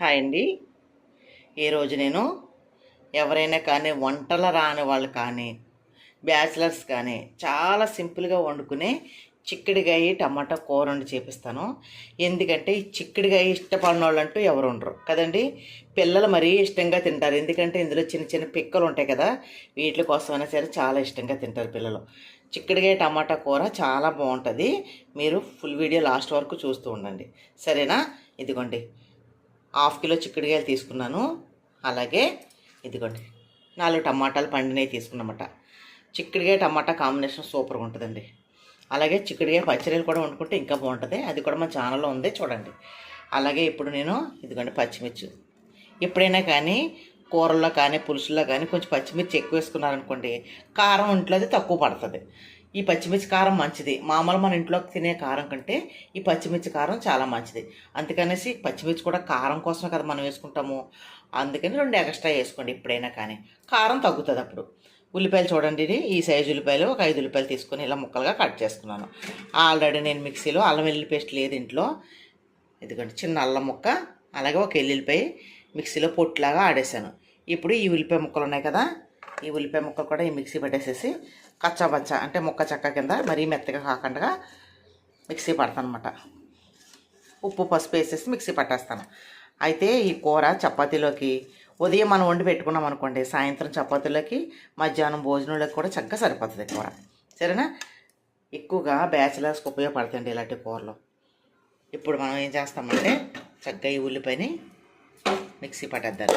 Hi అండి. ఈరోజు నేను ఎవరైనా కానీ వంటలు రాని వాళ్ళు కానీ బ్యాచిలర్స్ కానీ చాలా సింపుల్గా వండుకునే చిక్కుడుగాయ టమాటా కూర వండి చేపిస్తాను. ఎందుకంటే ఈ చిక్కుడుగాయ ఇష్టపడిన వాళ్ళు అంటూ ఎవరు ఉండరు. కదండి? పిల్లలు మరీ ఇష్టంగా తింటారు. ఎందుకంటే ఇందులో చిన్న చిన్న పిక్కలు ఉంటాయి కదా వీటి కోసమైనా సరే చాలా ఇష్టంగా తింటారు పిల్లలు. చిక్కుడుగాయ టమాటా కూర చాలా బాగుంటుంది. మీరు ఫుల్ వీడియో లాస్ట్ వరకు చూస్తూ ఉండండి. సరేనా? ఇదిగోండి. హాఫ్ కిలో చిక్కుడుకాయలు తీసుకున్నాను. అలాగే ఇదిగోండి నాలుగు టమాటాలు పండినవి తీసుకున్నమాట. చిక్కుడుకాయ టమాటా కాంబినేషన్ సూపర్గా ఉంటుందండి. అలాగే చిక్కుడుకాయ పచ్చడిలు కూడా వండుకుంటే ఇంకా బాగుంటుంది. అది కూడా మా ఛానల్లో ఉంది చూడండి. అలాగే ఇప్పుడు నేను ఇదిగోండి పచ్చిమిర్చి. ఎప్పుడైనా కానీ కూరల్లో కానీ పులుసుల్లో కానీ కొంచెం పచ్చిమిర్చి ఎక్కువ వేసుకున్నారనుకోండి కారం ఇంట్లో అది తక్కువ పడుతుంది. ఈ పచ్చిమిర్చి కారం మంచిది. మామూలు మన ఇంట్లో తినే కారం కంటే ఈ పచ్చిమిర్చి కారం చాలా మంచిది. అందుకనేసి పచ్చిమిర్చి కూడా కారం కోసమే కదా మనం వేసుకుంటాము. అందుకని రెండు ఎక్స్ట్రా వేసుకోండి ఎప్పుడైనా కానీ. కారం తగ్గుతుంది అప్పుడు. ఉల్లిపాయలు చూడండి ఈ సైజు ఉల్లిపాయలు ఒక ఐదు ఉల్లిపాయలు తీసుకొని ఇలా ముక్కలుగా కట్ చేసుకున్నాను. ఆల్రెడీ నేను మిక్సీలో అల్లం వెల్లుల్లి పేస్ట్ లేదు ఇంట్లో. ఎందుకంటే చిన్న అల్లం ముక్క అలాగే ఒక ఎల్లుల్లిపాయ మిక్సీలో పొట్టులాగా ఆడేశాను. ఇప్పుడు ఈ ఉల్లిపాయ ముక్కలు ఉన్నాయి కదా ఈ ఉల్లిపాయ ముక్కలు కూడా ఈ మిక్సీ పెట్టేసేసి కచ్చాబచ్చ అంటే ముక్క చెక్క కింద మరీ మెత్తగా కాకుండా మిక్సీ పడతాను అనమాట ఉప్పు పసుపు వేసేసి మిక్సీ పట్టేస్తాను. అయితే ఈ కూర చపాతీలోకి ఉదయం మనం వండి పెట్టుకున్నాం అనుకోండి సాయంత్రం చపాతీలోకి మధ్యాహ్నం భోజనంలోకి కూడా చక్కగా సరిపోతుంది కూర. సరేనా? ఎక్కువగా బ్యాచిలర్స్కి ఉపయోగపడుతుంది ఇలాంటి కూరలు. ఇప్పుడు మనం ఏం చేస్తామంటే చక్కగా ఈ ఉల్లిపాయని మిక్సీ పట్టేద్దాం.